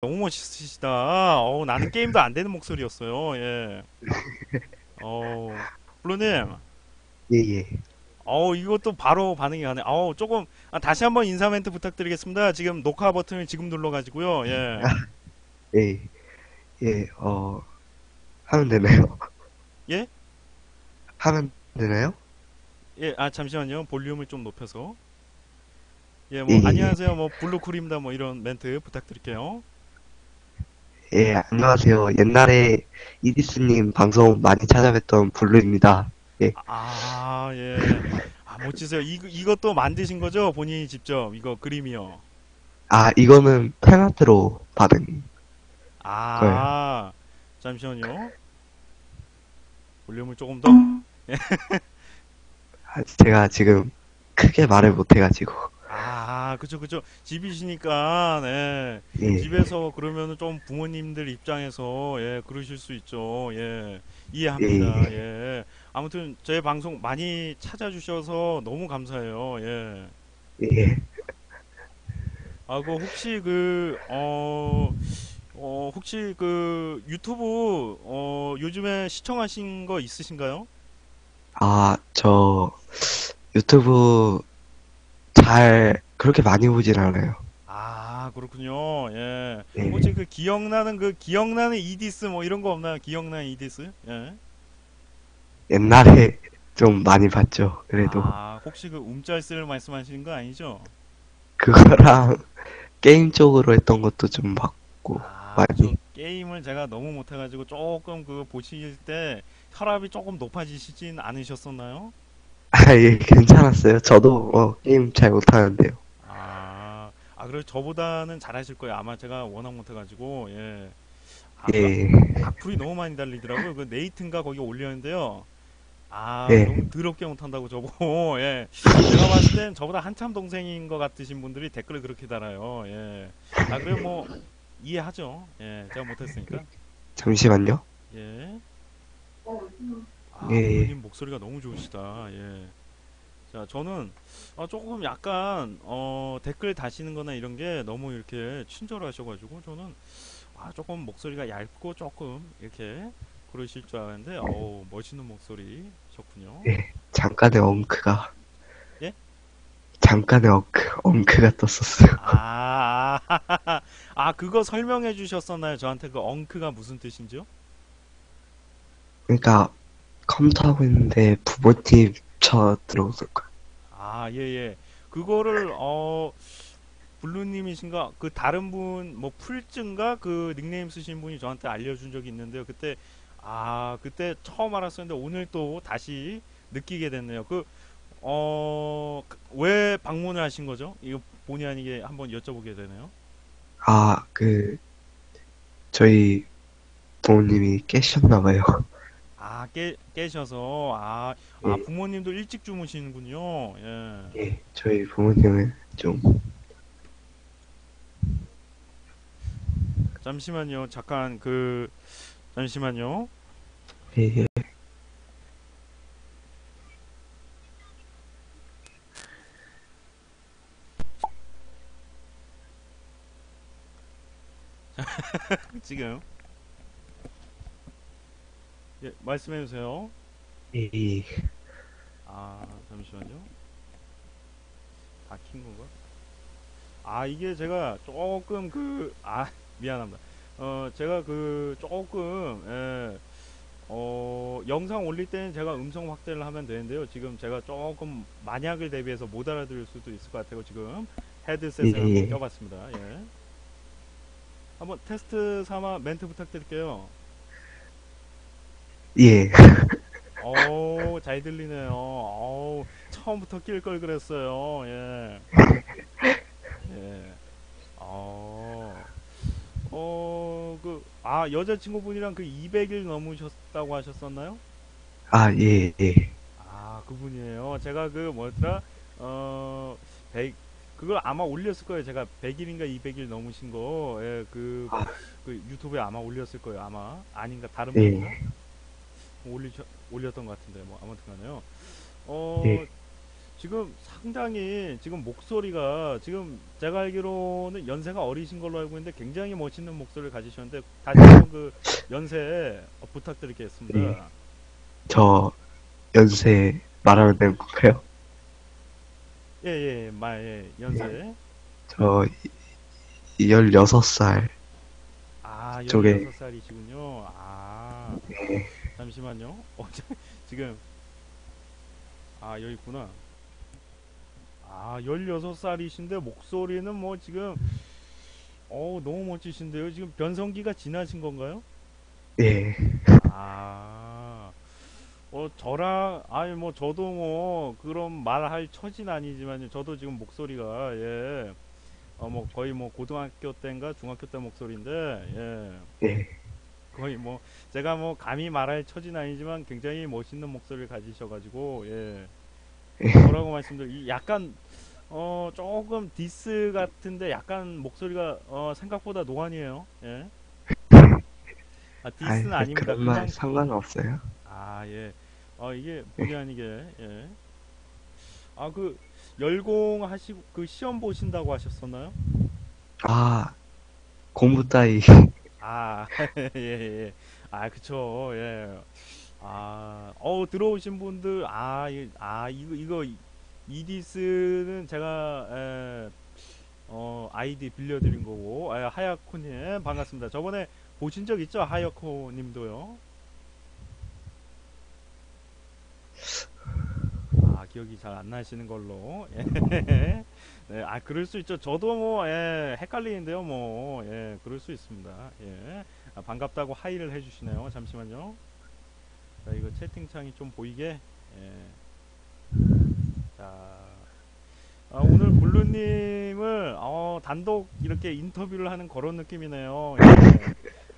너무 멋있으시다. 어, 나는 게임도 안 되는 목소리였어요. 예. 어, 블루님. 예, 예. 어, 이것도 바로 반응이 가네. 어, 조금 아, 다시 한번 인사 멘트 부탁드리겠습니다. 지금 녹화 버튼을 지금 눌러가지고요. 예. 예, 예, 어, 하면 되나요? 예? 하면 되나요? 예, 아 잠시만요. 볼륨을 좀 높여서. 예, 뭐 예, 예, 예. 안녕하세요. 뭐 블루쿨입니다. 뭐 이런 멘트 부탁드릴게요. 예, 안녕하세요. 옛날에 이디스님 방송 많이 찾아뵀던 블루입니다. 아, 예. 아, 멋지세요. 이 이것도 만드신 거죠? 본인이 직접 이거 그림이요. 아, 이거는 팬아트로 받은, 아, 잠시만요. 볼륨을 조금 더. 아, 제가 지금 크게 말을 못해가지고, 아, 그쵸, 그쵸. 집이시니까, 네. 예, 집에서 그러면은 좀 부모님들 입장에서, 예, 그러실 수 있죠. 예. 이해합니다. 예. 아무튼, 제 방송 많이 찾아주셔서 너무 감사해요. 예. 예, 아, 그, 혹시 그, 어, 어, 혹시 그, 유튜브, 어, 요즘에 시청하신 거 있으신가요? 아, 저, 유튜브 잘, 그렇게 많이 보진 않아요. 아, 그렇군요. 예. 예. 혹시 그 기억나는 그 기억나는 이디스 뭐 이런 거 없나요? 기억나는 이디스? 예. 옛날에 좀 많이 봤죠. 그래도, 아, 혹시 그 움짤스를 말씀하시는 거 아니죠? 그거랑 게임 쪽으로 했던 것도 좀 봤고, 아, 많이. 저 게임을 제가 너무 못해가지고 조금 그 보실 때 혈압이 조금 높아지시진 않으셨었나요? 아, 예, 괜찮았어요. 저도, 어, 게임 잘 못하는데요. 아, 아, 그래 저보다는 잘하실 거예요. 아마 제가 워낙 못해가지고 예. 아, 예, 악플이 너무 많이 달리더라고요. 그 네이튼가 거기 올렸는데요. 아, 예. 너무 더럽게 못한다고 저보고, 예. 제가 봤을 땐 저보다 한참 동생인 것 같으신 분들이 댓글을 그렇게 달아요, 예. 아, 그래, 뭐, 이해하죠. 예, 제가 못했으니까. 잠시만요. 예. 아, 예, 예. 부모님 목소리가 너무 좋으시다, 예. 자, 저는, 어, 조금 약간, 어, 댓글 다시는 거나 이런 게 너무 이렇게 친절하셔 가지고, 저는, 아, 조금 목소리가 얇고 조금, 이렇게, 그러실 줄 알았는데, 어우, 멋있는 목소리셨군요. 예, 잠깐의 엉크가. 예? 잠깐의 엉크, 엉크가 떴었어요. 아, 아, 아, 그거 설명해 주셨었나요? 저한테 그 엉크가 무슨 뜻인지요? 그러니까, 컴퓨터 하고 있는데 부모님 쳐 들어오는 거야. 아, 예, 예. 그거를, 어, 블루님이신가? 그 다른 분, 뭐, 풀증가? 그 닉네임 쓰신 분이 저한테 알려준 적이 있는데요. 그때, 아, 그때 처음 알았었는데 오늘 또 다시 느끼게 됐네요. 그, 어, 그- 왜 방문을 하신 거죠? 이거 본의 아니게 한번 여쭤보게 되네요. 아, 그, 저희 부모님이 깨셨나 봐요. 아, 깨, 깨셔서, 아, 아, 예. 부모님도 일찍 주무시는군요. 예. 예, 저희 부모님은 좀, 잠시만요. 잠깐, 그, 잠시만요. 예, 예. 지금. 예, 말씀해 주세요. 예, 예. 아, 잠시만요. 다 킨 건가? 아, 이게 제가 조금 그, 아, 미안합니다. 어, 제가 그, 조금, 예, 어, 영상 올릴 때는 제가 음성 확대를 하면 되는데요. 지금 제가 조금 만약을 대비해서 못 알아들을 수도 있을 것 같아요. 지금 헤드셋을 예, 한번 예. 껴봤습니다. 예. 한번 테스트 삼아 멘트 부탁드릴게요. 예. 어우, 잘 들리네요. 어우, 처음부터 낄 걸 그랬어요. 예. 예. 어, 어, 그, 아, 여자친구분이랑 그 200일 넘으셨다고 하셨었나요? 아, 예, 예. 아, 그분이에요. 제가 그, 뭐였더라? 어, 100, 그걸 아마 올렸을 거예요. 제가 100일인가 200일 넘으신 거, 예, 그, 아. 그 유튜브에 아마 올렸을 거예요. 아마. 아닌가, 다른 예. 분인가? 올리셨, 올렸던 것 같은데, 뭐, 아무튼 간에요. 어, 예. 지금 상당히 지금 목소리가 지금 제가 알기로는 연세가 어리신 걸로 알고 있는데 굉장히 멋있는 목소리를 가지셨는데 다시 한번 그 연세 어, 부탁드리겠습니다. 네. 저 연세 말하면 되는 건가요? 예, 예, 마, 예, 연세. 저 16살 아, 쪽에- 16살이시군요. 아, 잠시만요. 어, 저- 지금, 아, 여기 있구나. 아, 16살이신데 목소리는 뭐 지금, 어우, 너무 멋지신데요. 지금 변성기가 지나신 건가요? 예 아, 어, 저랑, 아니, 뭐, 저도 뭐, 그런 말할 처지는 아니지만요. 저도 지금 목소리가, 예, 어, 뭐, 거의 뭐, 고등학교 때인가 중학교 때 목소리인데, 예, 예. 거의 뭐, 제가 뭐, 감히 말할 처지는 아니지만 굉장히 멋있는 목소리를 가지셔가지고, 예, 뭐라고 말씀드려, 이 약간, 어, 조금 디스 같은데 약간 목소리가, 어, 생각보다 노안이에요. 예. 아, 디스는 아이, 아닙니다. 그런 말 상관없어요 아, 예. 어, 이게 본의 아니게, 예. 아, 그, 열공 하시고, 그 시험 보신다고 하셨었나요? 아 공부 따위 아, 예, 예. 아, 그쵸, 예. 아, 어, 들어오신 분들, 아, 이, 아, 이거, 이거, 이디스는 제가, 에, 어, 아이디 빌려드린 거고, 아, 하야코님, 반갑습니다. 저번에 보신 적 있죠? 하야코님도요. 아, 기억이 잘 안 나시는 걸로. 예. 네, 아, 그럴 수 있죠. 저도 뭐, 예, 헷갈리는데요, 뭐, 예, 그럴 수 있습니다. 예. 아, 반갑다고 하이를 해주시네요. 잠시만요. 자, 이거 채팅창이 좀 보이게. 예. 자, 아, 오늘 블루님을 어, 단독 이렇게 인터뷰를 하는 그런 느낌이네요. 예.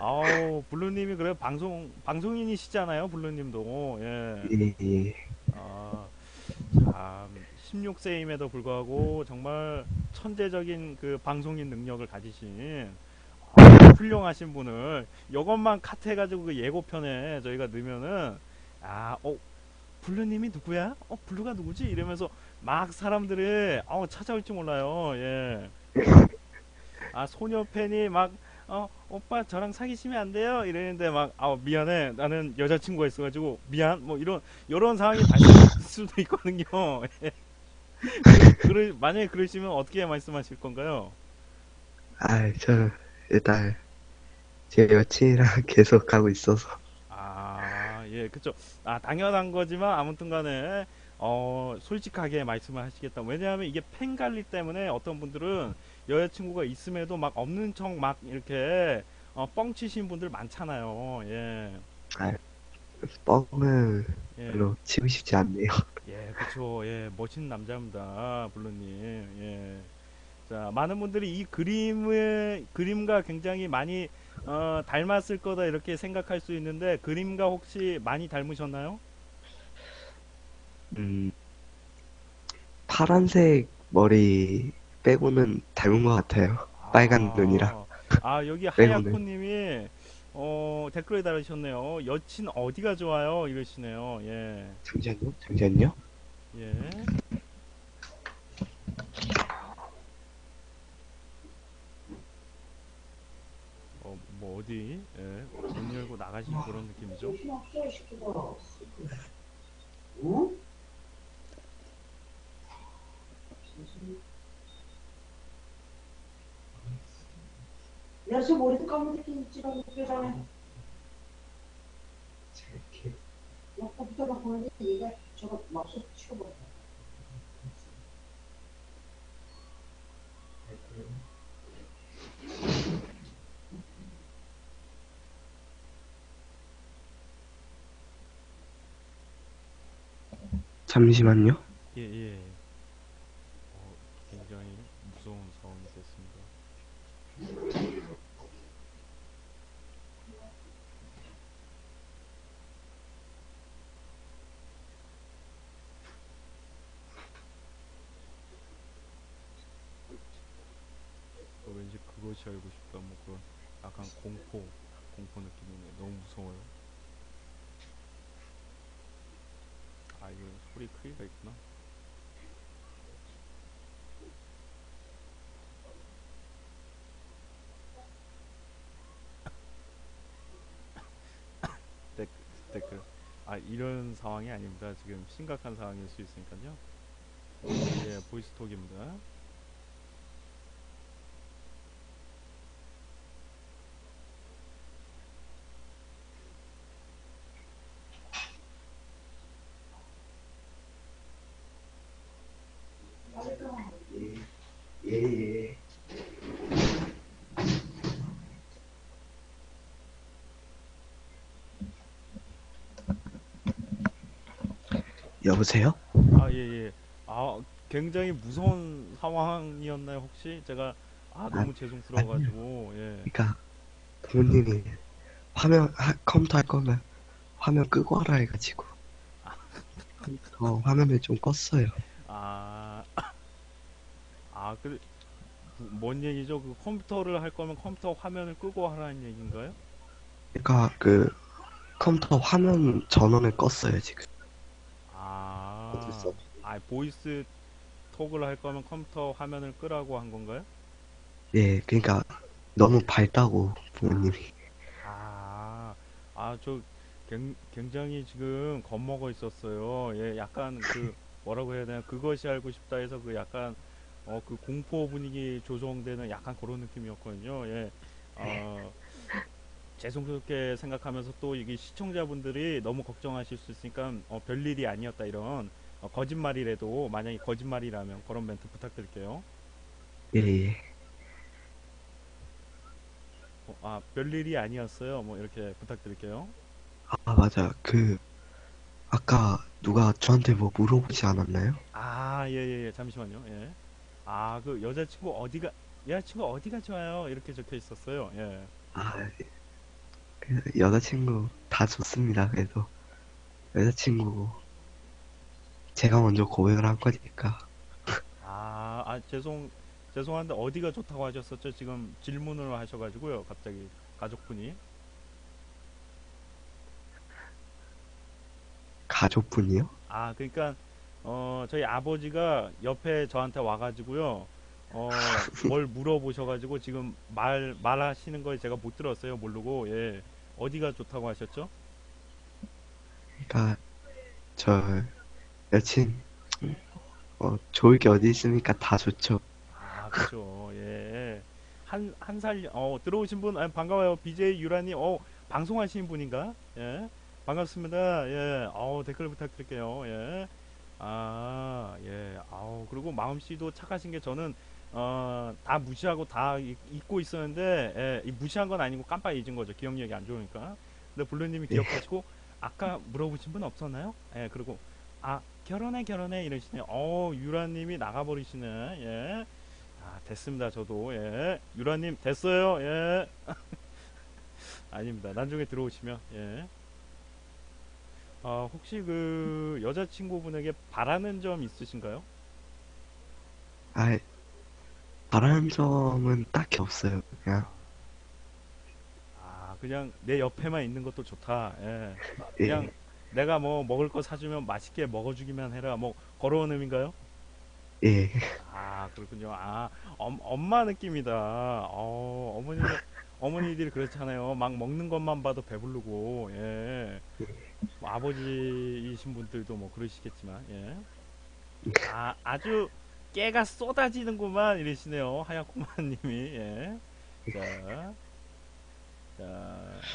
아우, 블루님이 그래 방송 방송인이시잖아요, 블루님도. 예. 예, 예. 아, 참 16세임에도 불구하고 정말 천재적인 그 방송인 능력을 가지신 아, 훌륭하신 분을 이것만 카트 해가지고 그 예고편에 저희가 넣으면은 아, 어, 블루님이 누구야? 어, 블루가 누구지? 이러면서 막 사람들이 어, 찾아올지 몰라요. 예. 아, 소녀 팬이 막 어, 오빠 저랑 사귀시면 안 돼요? 이러는데 막, 아, 미안해. 나는 여자친구가 있어가지고, 미안. 뭐, 이런, 이런 상황이 발생할 수도 있거든요. 예. 그, 그러, 만약에 그러시면 어떻게 말씀하실 건가요? 아, 저 일단 제 여친이랑 계속 가고 있어서 아, 예, 그쵸. 아, 당연한 거지만, 아무튼 간에, 어, 솔직하게 말씀을 하시겠다. 왜냐하면 이게 팬 관리 때문에 어떤 분들은 여자친구가 있음에도 막 없는 척 막 이렇게, 어, 뻥치신 분들 많잖아요. 예. 뻥은 예. 별로 치고 싶지 않네요. 예, 그쵸. 예, 멋진 남자입니다. 블루님. 예. 자, 많은 분들이 이 그림을, 그림과 굉장히 많이, 어, 닮았을 거다 이렇게 생각할 수 있는데, 그림과 혹시 많이 닮으셨나요? 음, 파란색 머리 빼고는 닮은 것 같아요. 빨간 아, 눈이라. 아, 여기 빼고는. 하야코님이, 어, 댓글에 달으셨네요. 여친 어디가 좋아요? 이러시네요. 예. 잠시만요, 잠시만요. 예. 어, 뭐 어디? 예. 문 열고 나가신 그런 느낌이죠? 야저 머리도 까만색이 있지라고 그러잖아. 아까부터 보는데 얘가 저거 맙소 치워버려. 잠시만요. 예, 예. 뿔이 크기가 있구나. 댓글, 댓글. 아 이런 상황이 아닙니다. 지금 심각한 상황일 수 있으니까요. 예 보이스톡입니다. 여보세요? 아, 예, 예. 아, 굉장히 무서운 상황이었나요, 혹시? 제가, 아, 너무 죄송스러워가지고, 예. 그러니까 부모님이 화면 하, 컴퓨터 할 거면 화면 끄고 하라 해가지고 컴퓨터 화면을 좀 껐어요. 아, 아, 그, 뭔 얘기죠? 그 컴퓨터를 할 거면 컴퓨터 화면을 끄고 하라는 얘기인가요? 그러니까 그 컴퓨터 화면 전원을 껐어요 지금. 아, 어딨어? 아, 보이스 톡을 할 거면 컴퓨터 화면을 끄라고 한 건가요? 예, 그러니까 너무 밝다고 부모님이. 아, 아, 저 굉- 굉장히 지금 겁먹어 있었어요. 예, 약간 그 뭐라고 해야 되나 그것이 알고 싶다 해서 그 약간 어 그 공포 분위기 조성되는 약간 그런 느낌이었거든요. 예, 어 죄송스럽게 생각하면서 또 이게 시청자분들이 너무 걱정하실 수 있으니까 어, 별일이 아니었다 이런 어, 거짓말이라도 만약에 거짓말이라면 그런 멘트 부탁드릴게요. 예, 예. 어, 아, 별일이 아니었어요. 뭐 이렇게 부탁드릴게요. 아 맞아. 그 아까 누가 저한테 뭐 물어보지 않았나요? 아, 예, 예, 예. 잠시만요. 예. 아, 그 여자친구 어디가, 여자친구 어디가 좋아요? 이렇게 적혀 있었어요. 예. 아, 그 여자친구 다 좋습니다. 그래도 여자친구 제가 먼저 고백을 한 거니까. 아, 아, 죄송, 죄송한데 어디가 좋다고 하셨었죠? 지금 질문을 하셔가지고요. 갑자기 가족분이. 가족분이요? 아, 그러니까, 어, 저희 아버지가 옆에 저한테 와가지고요. 어, 뭘 물어보셔가지고 지금 말, 말하시는 걸 제가 못 들었어요. 모르고, 예. 어디가 좋다고 하셨죠? 그러니까 저 여친 어 좋을 게 어디 있습니까? 다 좋죠. 아, 그죠. 예. 한, 한 살, 어, 들어오신 분, 아, 반가워요. BJ 유라님, 어, 방송하시는 분인가? 예. 반갑습니다. 예. 어 댓글 부탁드릴게요. 예. 아, 예. 아우, 그리고 마음씨도 착하신 게 저는, 어, 다 무시하고 다 잊- 잊고 있었는데, 예, 이 무시한 건 아니고 깜빡 잊은 거죠. 기억력이 안 좋으니까. 근데 블루님이 예. 기억하시고, 아까 물어보신 분 없었나요? 예, 그리고, 아, 결혼해, 결혼해, 이러시네요. 어, 유라님이 나가버리시네. 예. 아, 됐습니다. 저도 예. 유라님 됐어요. 예. 아닙니다. 나중에 들어오시면 예. 아, 혹시 그 여자친구분에게 바라는 점 있으신가요? 아 바라는 점은 딱히 없어요. 그냥 아, 그냥 내 옆에만 있는 것도 좋다. 예. 예, 그냥 내가 뭐 먹을 거 사주면 맛있게 먹어주기만 해라. 뭐 그런 의미인가요? 예, 아, 그렇군요. 아, 엄, 엄마 느낌이다. 어, 어머니, 어머니들이 그렇잖아요. 막 먹는 것만 봐도 배부르고, 예. 뭐 아버지이신 분들도 뭐 그러시겠지만, 예. 아, 아주 깨가 쏟아지는구만, 이러시네요. 하야코마님이, 예. 자, 자.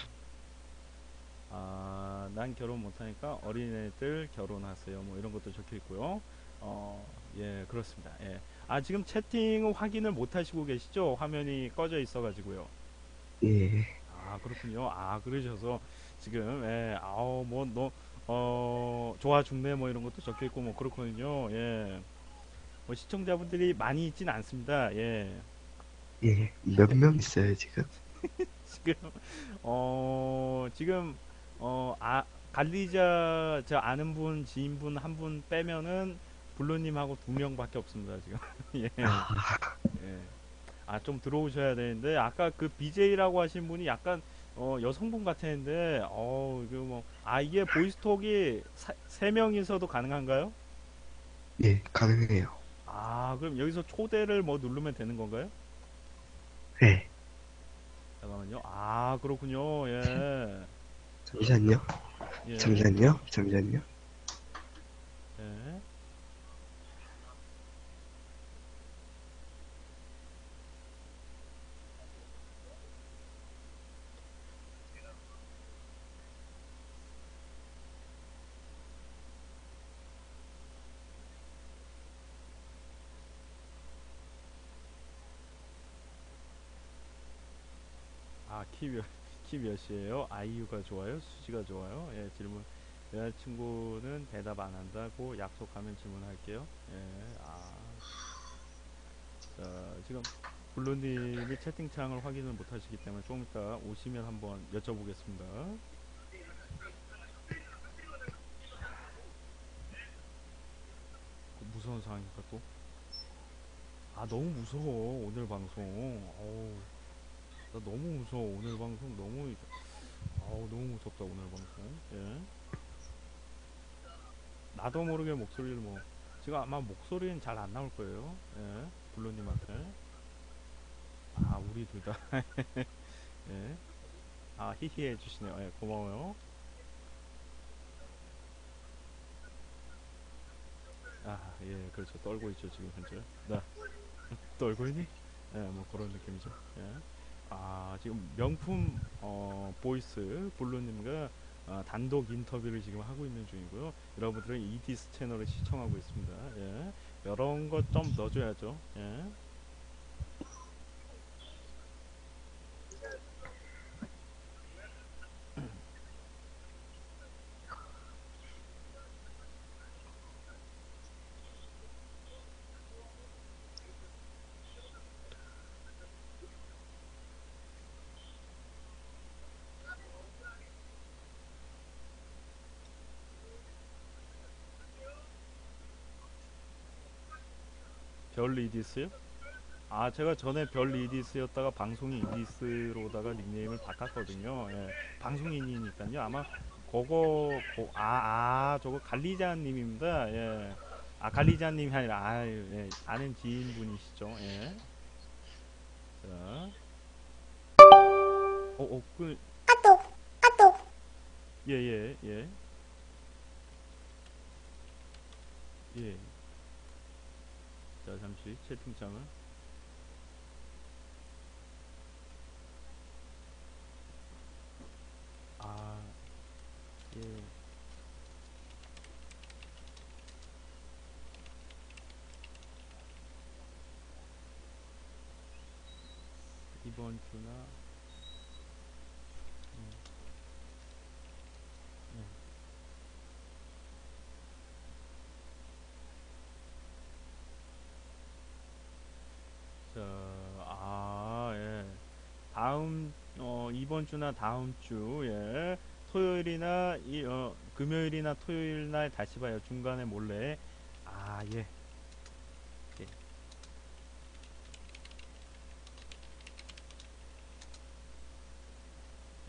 아, 난 결혼 못하니까 어린애들 결혼하세요. 뭐 이런 것도 적혀 있고요. 어, 예, 그렇습니다. 예. 아, 지금 채팅 확인을 못 하시고 계시죠? 화면이 꺼져 있어가지고요. 예, 아, 그렇군요. 아, 그러셔서 지금, 예, 아우, 뭐, 너, 어, 좋아 죽네, 뭐 이런 것도 적혀 있고, 뭐 그렇거든요. 예. 뭐 시청자분들이 많이 있진 않습니다. 예. 예. 몇 명 있어요 지금? 지금, 어, 지금, 어, 아, 관리자, 저 아는 분, 지인분 한 분 빼면은, 블루님하고 두 명밖에 없습니다, 지금. 예. 아, 예. 아, 좀 들어오셔야 되는데, 아까 그 BJ라고 하신 분이 약간, 어, 여성분 같았는데, 어, 이거 뭐, 아, 이게 보이스톡이 사- 세 명이서도 가능한가요? 예, 가능해요. 아, 그럼 여기서 초대를 뭐 누르면 되는 건가요? 예, 잠깐만요. 아, 그렇군요. 예. 잠시만요. 예. 잠시만요. 잠시만요. 예. 아, 키 몇, 키 몇이에요? 아이유가 좋아요? 수지가 좋아요? 예, 질문. 여자친구는 대답 안 한다고 약속하면 질문할게요. 예, 아. 자, 지금 블루님이 채팅창을 확인을 못 하시기 때문에 조금 이따 오시면 한번 여쭤보겠습니다. 그 무서운 상황이니까 또. 아, 너무 무서워, 오늘 방송. 어우, 나 너무 무서워, 오늘 방송 너무, 어우, 너무 무섭다, 오늘 방송. 예. 나도 모르게 목소리를 뭐 지금 아마 목소리는 잘 안 나올 거예요. 예, 블루님한테. 아, 우리 둘 다. 예. 아, 히히 해주시네요. 예, 고마워요. 아, 예, 그렇죠. 떨고 있죠, 지금 현재. 네. 떨고 있니? 예, 뭐 그런 느낌이죠. 예. 아, 지금 명품, 어, 보이스, 블루님과 어, 단독 인터뷰를 지금 하고 있는 중이고요. 여러분들은 이디스 채널을 시청하고 있습니다. 예. 이런 것 좀 넣어줘야죠. 예. 별 이디스요? 아 제가 전에 별 이디스였다가 방송이 이디스로다가 닉네임을 바꿨거든요. 예, 방송인이니까요. 아마 그거 고- 아, 아 저거 갈리자님입니다. 예. 아 갈리자님이 아니라 아 예, 아는 지인분이시죠. 예. 자. 어, 어, 그. 예, 예, 예. 예. 자, 잠시 채팅창을. 아, 예. 이번 주나 음. 예. 자, 아, 예. 다음, 어, 이번 주나 다음 주, 예. 토요일이나, 이, 어, 금요일이나 토요일 날 다시 봐요. 중간에 몰래. 아, 예. 예.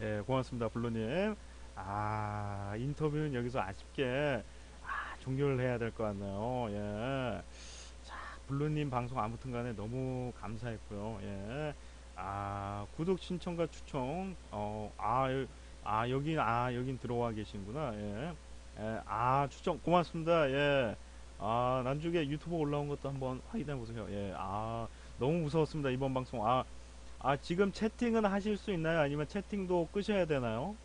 예, 고맙습니다, 블루님. 아, 인터뷰는 여기서 아쉽게, 아, 종료를 해야 될 것 같네요. 예. 자, 블루님 방송 아무튼 간에 너무 감사했고요. 예. 아, 구독 신청과 추천. 어, 아, 여, 아, 여긴, 아, 여긴 들어와 계시는구나. 예. 예, 아, 추천 고맙습니다. 예. 아, 나중에 유튜브 올라온 것도 한번 확인해 보세요. 예. 아, 너무 무서웠습니다. 이번 방송. 아, 아, 지금 채팅은 하실 수 있나요? 아니면 채팅도 끄셔야 되나요?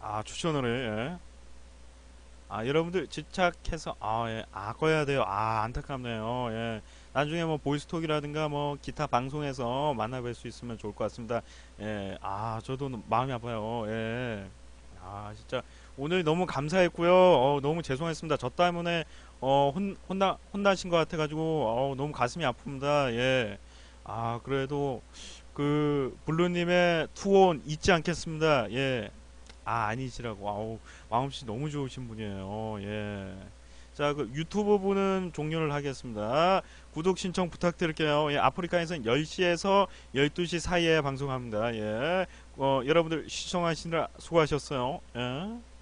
아, 추천을 해. 예. 아, 여러분들 집착해서 아, 예. 아, 꺼야 돼요. 아, 안타깝네요. 예. 나중에 뭐 보이스톡이라든가 뭐 기타 방송에서 만나뵐 수 있으면 좋을 것 같습니다. 예. 아, 저도 마음이 아파요. 예. 아, 진짜 오늘 너무 감사했고요. 어, 너무 죄송했습니다. 저 때문에 어, 혼, 혼나 혼나신 것 같아 가지고 어, 너무 가슴이 아픕니다. 예. 아, 그래도 그 블루님의 투혼 잊지 않겠습니다. 예. 아, 아니시라고. 아우, 마음씨 너무 좋으신 분이에요. 예. 자, 그 유튜브 분은 종료를 하겠습니다. 구독 신청 부탁드릴게요. 예, 아프리카에서는 10시에서 12시 사이에 방송합니다. 예. 어, 여러분들 시청하시느라 수고하셨어요. 예.